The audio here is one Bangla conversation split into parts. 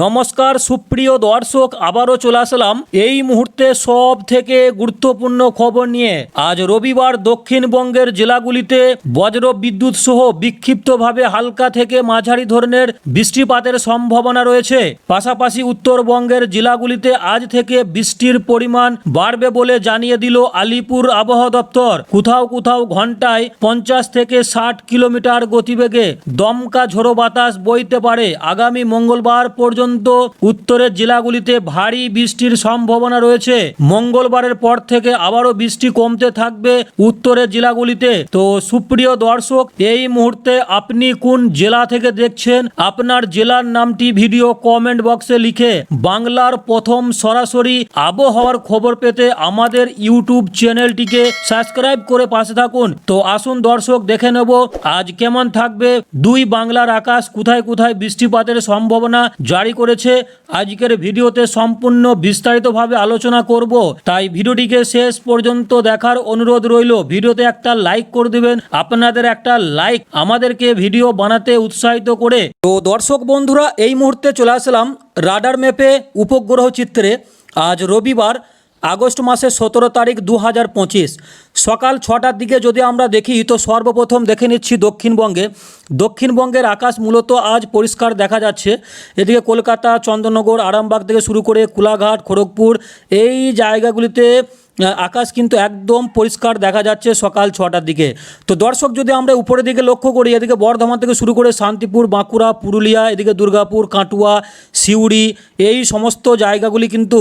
নমস্কার, সুপ্রিয় দর্শক, আবারও চলে আসলাম এই মুহূর্তে সব থেকে গুরুত্বপূর্ণ খবর নিয়ে। আজ রবিবার দক্ষিণবঙ্গের জেলাগুলিতে বজ্র বিদ্যুৎ সহ বিক্ষিপ্তভাবে হালকা থেকে মাঝারি ধরনের বৃষ্টিপাতের সম্ভাবনা রয়েছে। পাশাপাশি উত্তরবঙ্গের জেলাগুলিতে আজ থেকে বৃষ্টির পরিমাণ বাড়বে বলে জানিয়ে দিল আলিপুর আবহাওয়া দপ্তর। কোথাও কোথাও ঘন্টায় পঞ্চাশ থেকে ষাট কিলোমিটার গতিবেগে দমকা ঝোড়ো বাতাস বইতে পারে। আগামী মঙ্গলবার পর্যন্ত উত্তরের জেলাগুলিতে ভারী বৃষ্টির সম্ভাবনা রয়েছে। মঙ্গলবারের পর থেকে আবারও বৃষ্টি কমতে থাকবে উত্তরের জেলাগুলিতে। তো সুপ্রিয় দর্শক, এই মুহূর্তে আপনি কোন জেলা থেকে দেখছেন? আপনার জেলার নামটি ভিডিও কমেন্ট বক্সে লিখে বাংলার প্রথম সরাসরি আবহাওয়ার খবর পেতে আমাদের ইউটিউব চ্যানেলটিকে সাবস্ক্রাইব করে পাশে থাকুন। তো আসুন দর্শক, দেখে নেব আজ কেমন থাকবে। দুই বাংলার আকাশ কোথায় কোথায় বৃষ্টিপাতের সম্ভাবনা জারি করেছে। আজকের ভিডিওতে সম্পূর্ণ বিস্তারিতভাবে আলোচনা করব। তাই ভিডিওটিকে শেষ পর্যন্ত দেখার অনুরোধ রইল। ভিডিওতে একটা লাইক করে দিবেন, আপনাদের একটা লাইক আমাদেরকে ভিডিও বানাতে উৎসাহিত করে। তো দর্শক বন্ধুরা, এই মুহূর্তে চলে আসলাম রাডার ম্যাপে উপগ্রহ চিত্রে। আজ রবিবার আগস্ট মাসের সতেরো তারিখ দু হাজার পঁচিশ। সকাল ছটার দিকে যদি আমরা দেখি, তো সর্বপ্রথম দেখে নিচ্ছি দক্ষিণবঙ্গে। দক্ষিণবঙ্গের আকাশ মূলত আজ পরিষ্কার দেখা যাচ্ছে। এদিকে কলকাতা, চন্দ্রনগর, আরামবাগ থেকে শুরু করে কোলাঘাট, খড়গপুর, এই জায়গাগুলিতে আকাশ কিন্তু একদম পরিষ্কার দেখা যাচ্ছে সকাল ছটার দিকে। তো দর্শক, যদি আমরা উপরের দিকে লক্ষ্য করি, এদিকে বর্ধমান থেকে শুরু করে শান্তিপুর, বাঁকুড়া, পুরুলিয়া, এদিকে দুর্গাপুর, কাটুয়া, সিউড়ি, এই সমস্ত জায়গাগুলি কিন্তু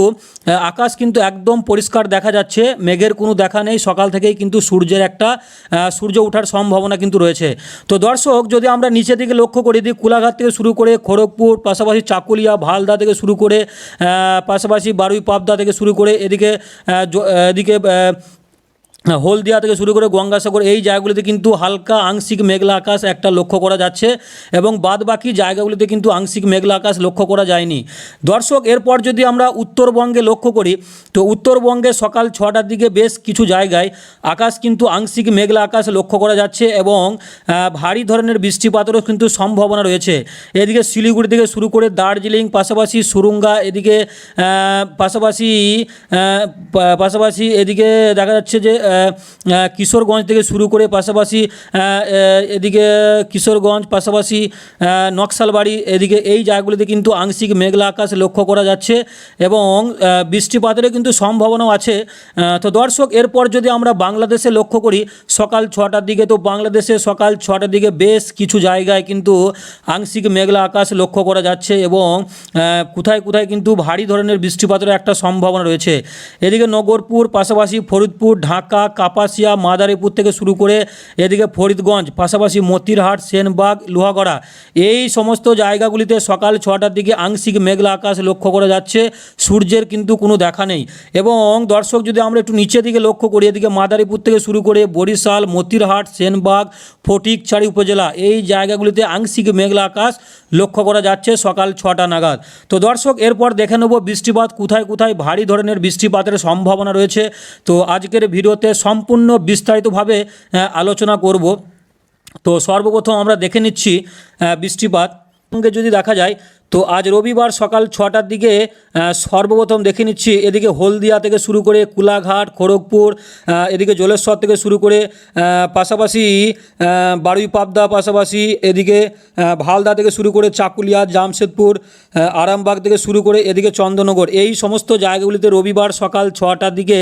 আকাশ কিন্তু একদম পরিষ্কার দেখা যাচ্ছে। মেঘের কোনো দেখা নেই, সকাল থেকেই কিন্তু সূর্যের একটা সূর্য ওঠার সম্ভাবনা কিন্তু রয়েছে। তো দর্শক, যদি আমরা নিচের দিকে লক্ষ্য করি, এদিকে কোলাঘাট থেকে শুরু করে খড়গপুর, পাশাপাশি চাকুলিয়া, ভালদা থেকে শুরু করে পাশাপাশি বারুই পাবদা থেকে শুরু করে, এদিকে এদিকে হলদিয়া থেকে শুরু করে গঙ্গাসাগর, এই জায়গাগুলিতে কিন্তু হালকা আংশিক মেঘলা আকাশ একটা লক্ষ্য করা যাচ্ছে এবং বাদ বাকি জায়গাগুলিতে কিন্তু আংশিক মেঘলা আকাশ লক্ষ্য করা যায়নি। দর্শক, এরপর যদি আমরা উত্তরবঙ্গে লক্ষ্য করি, তো উত্তরবঙ্গে সকাল ছটার দিকে বেশ কিছু জায়গায় আকাশ কিন্তু আংশিক মেঘলা আকাশ লক্ষ্য করা যাচ্ছে এবং ভারী ধরনের বৃষ্টিপাতেরও কিন্তু সম্ভাবনা রয়েছে। এদিকে শিলিগুড়ি থেকে শুরু করে দার্জিলিং, পাশাপাশি সুরুঙ্গা, এদিকে পাশাপাশি পাশাপাশি এদিকে দেখা যাচ্ছে যে কিশোরগঞ্জ থেকে শুরু করে পাশাপাশি এদিকে কিশোরগঞ্জ, পাশাপাশি নকশালবাড়ি, এদিকে এই জায়গাগুলিতে কিন্তু আংশিক মেঘলা আকাশ লক্ষ্য করা যাচ্ছে এবং বৃষ্টিপাতেরও কিন্তু সম্ভাবনাও আছে। তো দর্শক, এরপর যদি আমরা বাংলাদেশে লক্ষ্য করি, সকাল ছটার দিকে তো বাংলাদেশে সকাল ছটার দিকে বেশ কিছু জায়গায় কিন্তু আংশিক মেঘলা আকাশ লক্ষ্য করা যাচ্ছে এবং কোথায় কোথায় কিন্তু ভারী ধরনের বৃষ্টিপাতের একটা সম্ভাবনা রয়েছে। এদিকে নগরপুর, পাশাপাশি ফরিদপুর, ঢাকা কাপাসিয়া, মাদারীপুর থেকে শুরু করে এদিকে ফরিদগঞ্জ, পাশাপাশি মতিরহাট, সেনবাগ, লোহাগড়া। এই সমস্ত জায়গাগুলিতে সকাল ছটার দিকে আংশিক মেঘলা আকাশ লক্ষ্য করা যাচ্ছে। সূর্যের কিন্তু কোনো দেখা নেই। এবং দর্শক, যদি আমরা একটু নিচের দিকে লক্ষ্য করি, এদিকে মাদারীপুর থেকে শুরু করে বরিশাল, মতিরহাট, সেনবাগ, ফটিকছাড়ি উপজেলা, এই জায়গাগুলিতে আংশিক মেঘলা আকাশ লক্ষ্য করা যাচ্ছে সকাল ছটা নাগাদ। তো দর্শক, এরপর দেখে নেব বৃষ্টিপাত কোথায় কোথায়, ভারী ধরনের বৃষ্টিপাতের সম্ভাবনা রয়েছে। তো আজকের ভিডিওতে সম্পূর্ণ বিস্তারিতভাবে আলোচনা করব। তো সর্বপ্রথম আমরা দেখে নিচ্ছি বৃষ্টিপাত। যদি দেখা যায় তো আজ রবিবার সকাল ছটার দিকে সর্বপ্রথম দেখে নিচ্ছি এদিকে হলদিয়া থেকে শুরু করে কুলাঘাট, খড়গপুর এদিকে জলেশ্বর থেকে শুরু করে পাশাপাশি বারুই পাবদা পাশাপাশি এদিকে ভালদা থেকে শুরু করে চাকুলিয়া, জামশেদপুর আরামবাগ থেকে শুরু করে এদিকে চন্দননগর। এই সমস্ত জায়গাগুলিতে রবিবার সকাল ছটার দিকে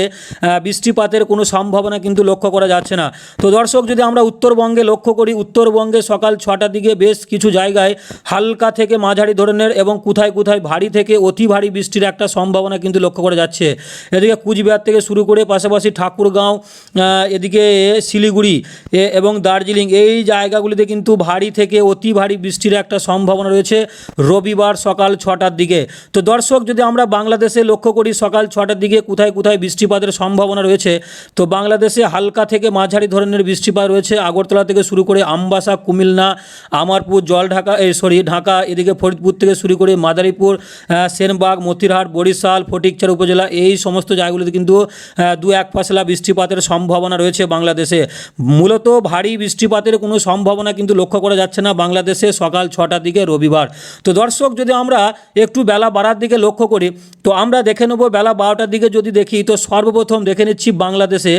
বৃষ্টিপাতের কোনো সম্ভাবনা কিন্তু লক্ষ্য করা যাচ্ছে না। তো দর্শক, যদি আমরা উত্তরবঙ্গে লক্ষ্য করি, উত্তরবঙ্গে সকাল ছটার দিকে বেশ কিছু জায়গায় হালকা থেকে মাঝারি ধরনের এবং কোথায় কোথায় ভারী থেকে অতি ভারী বৃষ্টির একটা সম্ভাবনা কিন্তু লক্ষ্য করা যাচ্ছে। এদিকে কুচবিহার থেকে শুরু করে পাশাপাশি ঠাকুরগাঁও এদিকে শিলিগুড়ি এবং দার্জিলিং এই জায়গাগুলিতে কিন্তু ভারী থেকে অতি ভারী বৃষ্টির একটা সম্ভাবনা রয়েছে রবিবার সকাল ছটার দিকে। তো দর্শক, যদি আমরা বাংলাদেশে লক্ষ্য করি সকাল ছটার দিকে কোথায় কোথায় বৃষ্টিপাতের সম্ভাবনা রয়েছে, তো বাংলাদেশে হালকা থেকে মাঝারি ধরনের বৃষ্টিপাত রয়েছে। আগরতলা থেকে শুরু করে আমবাসা, কুমিল্লা, আমারপুর জল ঢাকা এই সরি, ঢাকা, এদিকে ফরিদপুর থেকে থেকে শুরু করে মাদারীপুর সেনবাগ, মতিরহাট, বরিশাল ফটিকচার উপজেলা এই সমস্ত জায়গাগুলিতে কিন্তু দু এক ফসলা বৃষ্টিপাতের সম্ভাবনা রয়েছে বাংলাদেশে। মূলত ভারী বৃষ্টিপাতের কোনো সম্ভাবনা কিন্তু লক্ষ্য করা যাচ্ছে না বাংলাদেশে সকাল ছটার দিকে রবিবার। তো দর্শক, যদি আমরা একটু বেলা বাড়ার দিকে লক্ষ্য করি, তো আমরা দেখে নেব বেলা বারোটার দিকে যদি দেখি, তো সর্বপ্রথম দেখে নিচ্ছি বাংলাদেশে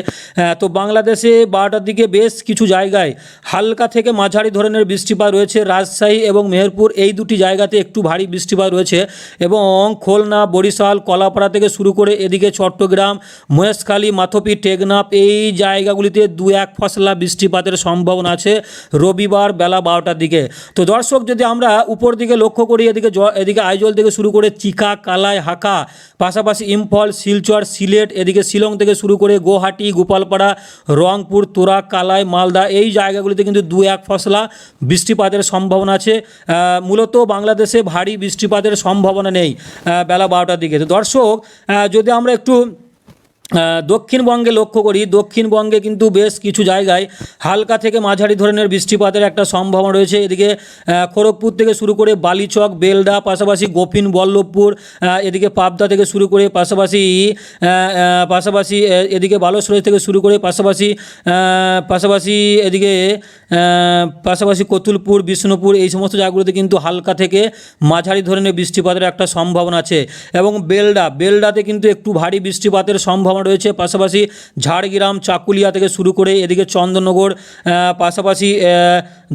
তো বাংলাদেশে বারোটার দিকে বেশ কিছু জায়গায় হালকা থেকে মাঝারি ধরনের বৃষ্টিপাত রয়েছে। রাজশাহী এবং মেহেরপুর এই দুটি জায়গাতে একটু ভারী বৃষ্টিপাত রয়েছে এবং খুলনা, বরিশাল, কলাপাড়া থেকে শুরু করে এদিকে চট্টগ্রাম, মহেশখালী, মাথপি, টেকনাফ এই জায়গাগুলিতে দু এক ফসলা বৃষ্টিপাতের সম্ভাবনা আছে রবিবার বেলা বারোটার দিকে। তো দর্শক, যদি আমরা উপর দিকে লক্ষ্য করি, এদিকে এদিকে আইজল থেকে শুরু করে চিকা, কালাই, হাকা, পাশাপাশি ইম্ফল, শিলচর, সিলেট, এদিকে শিলং থেকে শুরু করে গুয়াহাটি, গোপালপাড়া, রংপুর, তোরা, কালাই, মালদা এই জায়গাগুলিতে কিন্তু দু এক ফসলা বৃষ্টিপাতের সম্ভাবনা আছে। মূলত বাংলাদেশে ভারী বৃষ্টিপাতের সম্ভাবনা নেই বেলা বারোটার দিকে। তো দর্শক যদি আমরা একটু দক্ষিণবঙ্গে লক্ষ্য করি, দক্ষিণবঙ্গে কিন্তু বেশ কিছু জায়গায় হালকা থেকে মাঝারি ধরনের বৃষ্টিপাতের একটা সম্ভাবনা রয়েছে। এদিকে খড়গপুর থেকে শুরু করে বালিচক বেলডা পাশাপাশি গোপিন বল্লভপুর এদিকে পাবদা থেকে শুরু করে পাশাপাশি পাশাপাশি এদিকে বালসরাই থেকে শুরু করে পাশাপাশি পাশাপাশি এদিকে পাশাপাশি কতুলপুর, বিষ্ণুপুর এই সমস্ত জায়গাগুলোতে কিন্তু হালকা থেকে মাঝারি ধরনের বৃষ্টিপাতের একটা সম্ভাবনা আছে। এবং বেলডা বেলডাতে কিন্তু একটু ভারী বৃষ্টিপাতের সম্ভাবনা রয়েছে, পাশাপাশি ঝাড়গ্রাম, চাকুলিয়া থেকে শুরু করে এদিকে চন্দননগর পাশাপাশি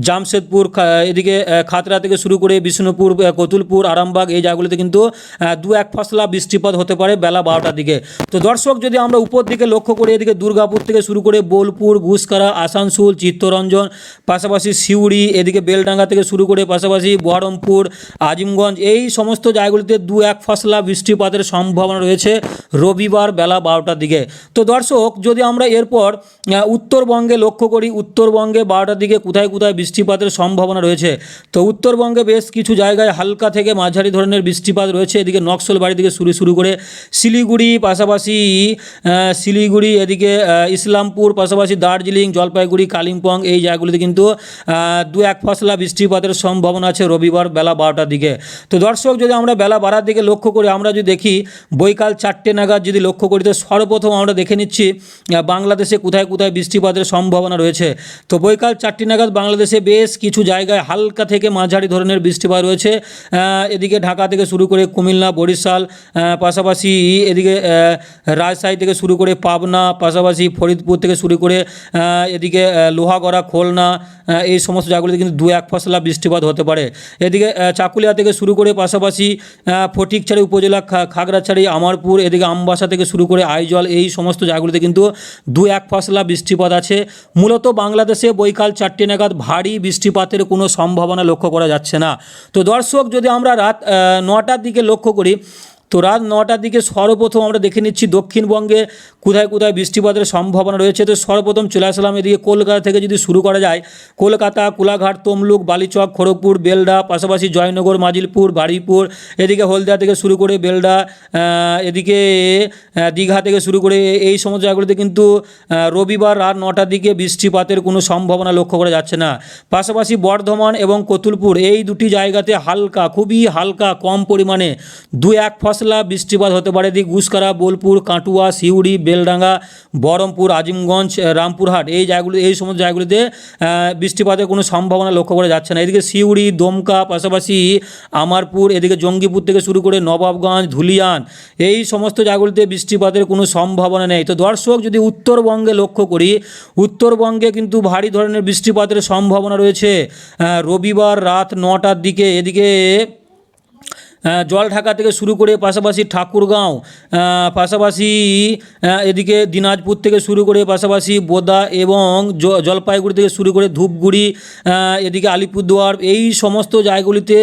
জামশেদপুর এদিকে খাতড়া থেকে শুরু করে বিষ্ণুপুর কতুলপুর, আরামবাগ এই জায়গাগুলিতে কিন্তু দু এক ফসলা বৃষ্টিপাত হতে পারে বেলা বারোটার দিকে। তো দর্শক, যদি আমরা উপর দিকে লক্ষ্য করি, এদিকে দুর্গাপুর থেকে শুরু করে বোলপুর ঘুসকারা আসানসোল, চিত্তরঞ্জন, পাশাপাশি সিউড়ি, এদিকে বেলডাঙ্গা থেকে শুরু করে পাশাপাশি বহরমপুর, আজিমগঞ্জ, এই সমস্ত জায়গাগুলিতে দু এক ফসলা বৃষ্টিপাতের সম্ভাবনা রয়েছে। রবিবার বেলা বারোটার দিকে। তো দর্শক, যদি আমরা এরপর উত্তরবঙ্গে লক্ষ্য করি, উত্তরবঙ্গে বারোটার দিকে কোথায় কোথায় বৃষ্টিপাতের সম্ভাবনা রয়েছে? তো উত্তরবঙ্গে বেশ কিছু জায়গায় হালকা থেকে মাঝারি ধরনের বৃষ্টিপাত রয়েছে। এদিকে নকশলবাড়ি থেকে শুরু শুরু করে শিলিগুড়ি, পাশাপাশি শিলিগুড়ি, এদিকে ইসলামপুর, পাশাপাশি দার্জিলিং, জলপাইগুড়ি, কালিম্পং, এই জায়গাগুলিতে কিন্তু দু এক ফসলা বৃষ্টিপাতের সম্ভাবনা আছে রবিবার বেলা বারোটার দিকে। তো দর্শক, যদি আমরা বেলা বাড়ার দিকে লক্ষ্য করি, আমরা যদি দেখি, বৈকাল চারটে নাগাদ যদি লক্ষ্য করি, তো সর্বপ্রথম আমরা দেখে নিচ্ছি বাংলাদেশে কোথায় কোথায় বৃষ্টিপাতের সম্ভাবনা রয়েছে। তো বৈকাল চারটি নাগাদ বাংলাদেশে বেশ কিছু জায়গায় হালকা থেকে মাঝারি ধরনের বৃষ্টিপাত রয়েছে। এদিকে ঢাকা থেকে শুরু করে কুমিল্লা, বরিশাল পাশাপাশি এদিকে রাজশাহী থেকে শুরু করে পাবনা, পাশাপাশি ফরিদপুর থেকে শুরু করে এদিকে লোহাগড়া, খোলনা এই সমস্ত জায়গাগুলিতে কিন্তু দু এক ফসলা বৃষ্টিপাত হতে পারে। এদিকে চাকুলিয়া থেকে শুরু করে পাশাপাশি ফটিকছড়ি উপজেলা খাগড়াছড়ি, আমারপুর, এদিকে আমবাসা থেকে শুরু করে আইজল এই সমস্ত জায়গাগুলিতে কিন্তু দু এক ফসলা বৃষ্টিপাত আছে। মূলত বাংলাদেশে বৈকাল চারটে নাগাদ ভারী বৃষ্টিপাতের কোনো সম্ভাবনা লক্ষ্য করা যাচ্ছে না। তো দর্শক, যদি আমরা রাত নটার দিকে লক্ষ্য করি তো রাত নটার দিকে সর্বপ্রথম আমরা দেখে নিচ্ছি দক্ষিণবঙ্গে কোথায় কোথায় বৃষ্টিপাতের সম্ভাবনা রয়েছে। তো সর্বপ্রথম চলে আসলাম এদিকে কলকাতা থেকে যদি শুরু করা যায়, কলকাতা, কোলাঘাট, তমলুক, বালিচক, খড়গপুর বেলডা পাশাপাশি জয়নগর, মাজিলপুর বারুইপুর এদিকে হলদিয়া থেকে শুরু করে বেলডা এদিকে দীঘা থেকে শুরু করে এই সমস্ত জায়গাগুলিতে কিন্তু রবিবার রাত নটার দিকে বৃষ্টিপাতের কোনো সম্ভাবনা লক্ষ্য করা যাচ্ছে না। পাশাপাশি বর্ধমান এবং কতুলপুর এই দুটি জায়গাতে হালকা, খুবই হালকা, কম পরিমাণে দু এক ফসলা বৃষ্টিপাত হতে পারে এদিকে গুসকারা, বোলপুর, কাটুয়া, সিউড়ি, বেলডাঙ্গা, বহরমপুর, আজিমগঞ্জ রামপুরহাট এই জায়গাগুলি এই সমস্ত জায়গাগুলিতে বৃষ্টিপাতের কোনো সম্ভাবনা লক্ষ্য করা যাচ্ছে না। এদিকে সিউড়ি, দমকা, পাশাপাশি আমারপুর, এদিকে জঙ্গিপুর থেকে শুরু করে নবাবগঞ্জ, ধুলিয়ান, এই সমস্ত জায়গাগুলিতে বৃষ্টিপাতের কোনো সম্ভাবনা নেই। তো দর্শক, যদি উত্তরবঙ্গে লক্ষ্য করি, উত্তরবঙ্গে কিন্তু ভারী ধরনের বৃষ্টিপাতের সম্ভাবনা রয়েছে। রবিবার রাত নটার দিকে এদিকে আহ, জলঢাকা থেকে শুরু করে পাশাপাশি ঠাকুরগাঁও পাশাপাশি এদিকে দিনাজপুর থেকে শুরু করে পাশাপাশি বোদা এবং জলপাইগুড়ি থেকে শুরু করে ধূপগুড়ি এদিকে আলিপুরদুয়ার এই সমস্ত জায়গাগুলিতে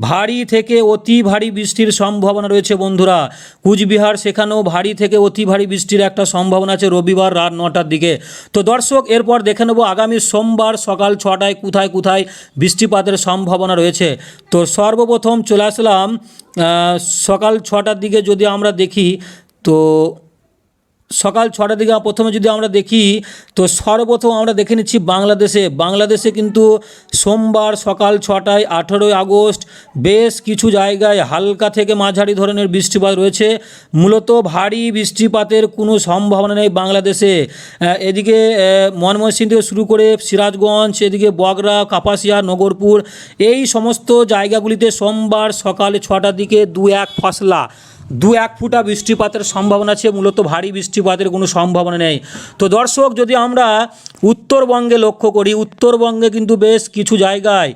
ভারী থেকে অতি ভারী বৃষ্টির সম্ভাবনা রয়েছে বন্ধুরা। কুচবিহার সেখানেও ভারী থেকে অতি ভারী বৃষ্টির একটা সম্ভাবনা আছে রবিবার রাত নটার দিকে। তো দর্শক এরপর দেখে নেব আগামী সোমবার সকাল ছটায় কোথায় কোথায় বৃষ্টিপাতের সম্ভাবনা রয়েছে। তো সর্বপ্রথম চলে আসলাম সকাল ছটার দিকে যদি আমরা দেখি তো সকাল ছটা দিকে প্রথমে যদি আমরা দেখি তো সর্বপ্রথম আমরা দেখে নিচ্ছি বাংলাদেশে। বাংলাদেশে কিন্তু সোমবার সকাল ছটায় আঠেরোই আগস্ট বেশ কিছু জায়গায় হালকা থেকে মাঝারি ধরনের বৃষ্টিপাত রয়েছে। মূলত ভারী বৃষ্টিপাতের কোনো সম্ভাবনা নেই বাংলাদেশে। এদিকে আহ, ময়মনসিংহ থেকে শুরু করে সিরাজগঞ্জ এদিকে বগরা কাপাসিয়া নগরপুর এই সমস্ত জায়গাগুলিতে সোমবার সকালে ছটার দিকে দু এক ফসলা দু এক ফুটা বৃষ্টিপাতের সম্ভাবনা আছে, মূলত ভারী বৃষ্টিপাতের কোনো সম্ভাবনা নেই। তো দর্শক, যদি আমরা উত্তরবঙ্গে লক্ষ্য করি, উত্তরবঙ্গে কিন্তু বেশ কিছু জায়গায়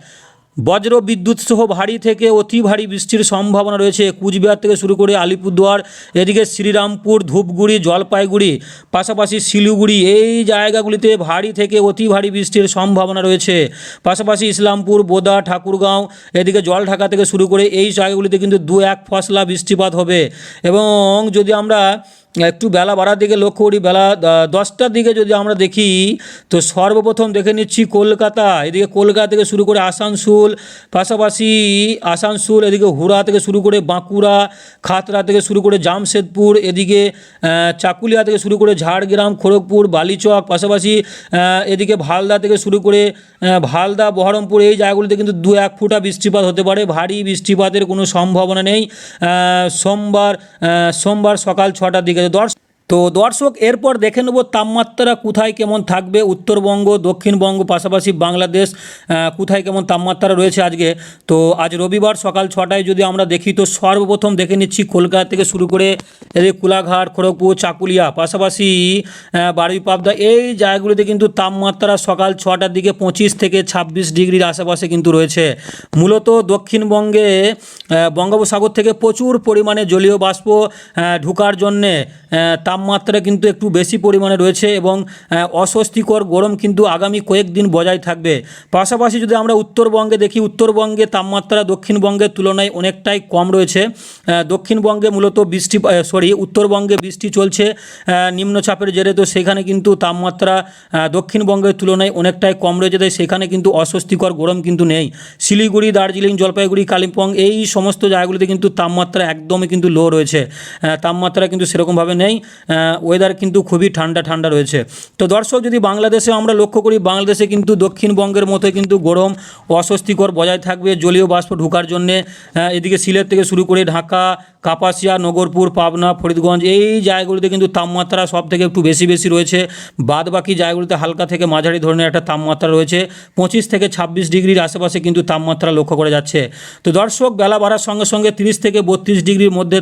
বজ্র বিদ্যুৎ সহ ভারী থেকে অতি ভারী বৃষ্টির সম্ভাবনা রয়েছে। কুচবিহার থেকে শুরু করে আলিপুরদুয়ার, এদিকে শ্রীরামপুর, ধূপগুড়ি, জলপাইগুড়ি, পাশাপাশি শিলিগুড়ি, এই জায়গাগুলিতে ভারী থেকে অতি ভারী বৃষ্টির সম্ভাবনা রয়েছে। পাশাপাশি ইসলামপুর, বোদা, ঠাকুরগাঁও, এদিকে জলঢাকা থেকে শুরু করে এই জায়গাগুলিতে কিন্তু দু এক ফসলা বৃষ্টিপাত হবে। এবং যদি আমরা একটু বেলা বাড়ার দিকে লক্ষ্য করি, বেলা দশটার দিকে যদি আমরা দেখি, তো সর্বপ্রথম দেখে নিচ্ছি কলকাতা, এদিকে কলকাতা থেকে শুরু করে আসানসোল, পাশাপাশি আসানসোল, এদিকে হুড়া থেকে শুরু করে বাঁকুড়া, খাতড়া থেকে শুরু করে জামশেদপুর, এদিকে চাকুলিয়া থেকে শুরু করে ঝাড়গ্রাম, খড়গপুর, বালিচক, পাশাপাশি এদিকে ভালদা থেকে শুরু করে ভালদা, বহরমপুর, এই জায়গাগুলিতে কিন্তু দু এক ফুটা বৃষ্টিপাত হতে পারে, ভারী বৃষ্টিপাতের কোনো সম্ভাবনা নেই। সোমবার সোমবার সকাল ছটার দিকে দর্শ তো দর্শক এরপর দেখে নেব তাপমাত্রা কোথায় কেমন থাকবে উত্তরবঙ্গ দক্ষিণবঙ্গ পাশাপাশি বাংলাদেশ কোথায় কেমন তাপমাত্রা রয়েছে আজকে। তো আজ রবিবার সকাল ছটায় যদি আমরা দেখি তো সর্বপ্রথম দেখে নিচ্ছি কলকাতা থেকে শুরু করে এদিকে কোলাঘাট খড়গপুর চাকুলিয়া পাশাপাশি বারুই পাবদা এই জায়গাগুলিতে কিন্তু তাপমাত্রা সকাল ছটার দিকে পঁচিশ থেকে ছাব্বিশ ডিগ্রির আশেপাশে কিন্তু রয়েছে। মূলত দক্ষিণবঙ্গে বঙ্গোপসাগর থেকে প্রচুর পরিমাণে জলীয় বাষ্প ঢুকার জন্যে আহ, তাপমাত্রা কিন্তু একটু বেশি পরিমাণে রয়েছে এবং অস্বস্তিকর গরম কিন্তু আগামী কয়েকদিন বজায় থাকবে। পাশাপাশি যদি আমরা উত্তরবঙ্গে দেখি, উত্তরবঙ্গে তাপমাত্রা দক্ষিণবঙ্গের তুলনায় অনেকটাই কম রয়েছে। দক্ষিণবঙ্গে মূলত বৃষ্টি সরি, উত্তরবঙ্গে বৃষ্টি চলছে। নিম্নচাপের জেরে তো সেখানে কিন্তু তাপমাত্রা দক্ষিণবঙ্গের তুলনায় অনেকটাই কম রয়েছে, তাই সেখানে কিন্তু অস্বস্তিকর গরম কিন্তু নেই। শিলিগুড়ি, দার্জিলিং, জলপাইগুড়ি, কালিম্পং এই সমস্ত জায়গাগুলিতে কিন্তু তাপমাত্রা একদমই কিন্তু লো রয়েছে। তাপমাত্রা কিন্তু সেরকমভাবে নেই। ওয়েদার কিন্তু খুবই ঠান্ডা ঠান্ডা রয়েছে। তো দর্শক, যদি বাংলাদেশে আমরা লক্ষ্য করি, বাংলাদেশে কিন্তু দক্ষিণবঙ্গের মতো কিন্তু গরম, অস্বস্তিকর বজায় থাকবে। জলীয় বাষ্প ঢোকার জন্যে এদিকে সিলেট থেকে শুরু করে ঢাকা কাপাসিয়া, নগরপুর, পাবনা, ফরিদগঞ্জ, এই জায়গাগুলিতে কিন্তু তাপমাত্রা সব থেকে একটু বেশি বেশি রয়েছে। বাদ বাকি জায়গাগুলিতে হালকা থেকে মাঝারি ধরনের একটা তাপমাত্রা রয়েছে। পঁচিশ থেকে ছাব্বিশ ডিগ্রির আশেপাশে কিন্তু তাপমাত্রা লক্ষ্য করা যাচ্ছে। তো দর্শক, বেলা বাড়ার সঙ্গে সঙ্গে তিরিশ থেকে বত্রিশ ডিগ্রির মধ্যে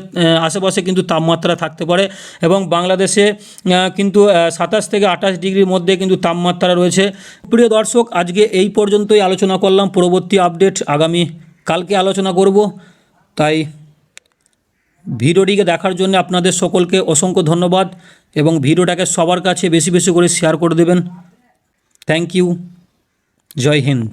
আশেপাশে কিন্তু তাপমাত্রা থাকতে পারে এবং বাংলাদেশে কিন্তু সাতাশ থেকে আঠাশ ডিগ্রির মধ্যে কিন্তু তাপমাত্রা রয়েছে। প্রিয় দর্শক, আজকে এই পর্যন্তই আলোচনা করলাম। পরবর্তী আপডেট আগামী কালকে আলোচনা করব। তাই ভিডিওটিকে দেখার জন্য আপনাদের সকলকে অসংখ্য ধন্যবাদ এবং ভিডিওটাকে সবার কাছে বেশি বেশি করে শেয়ার করে দেবেন। Thank you Jai Hind.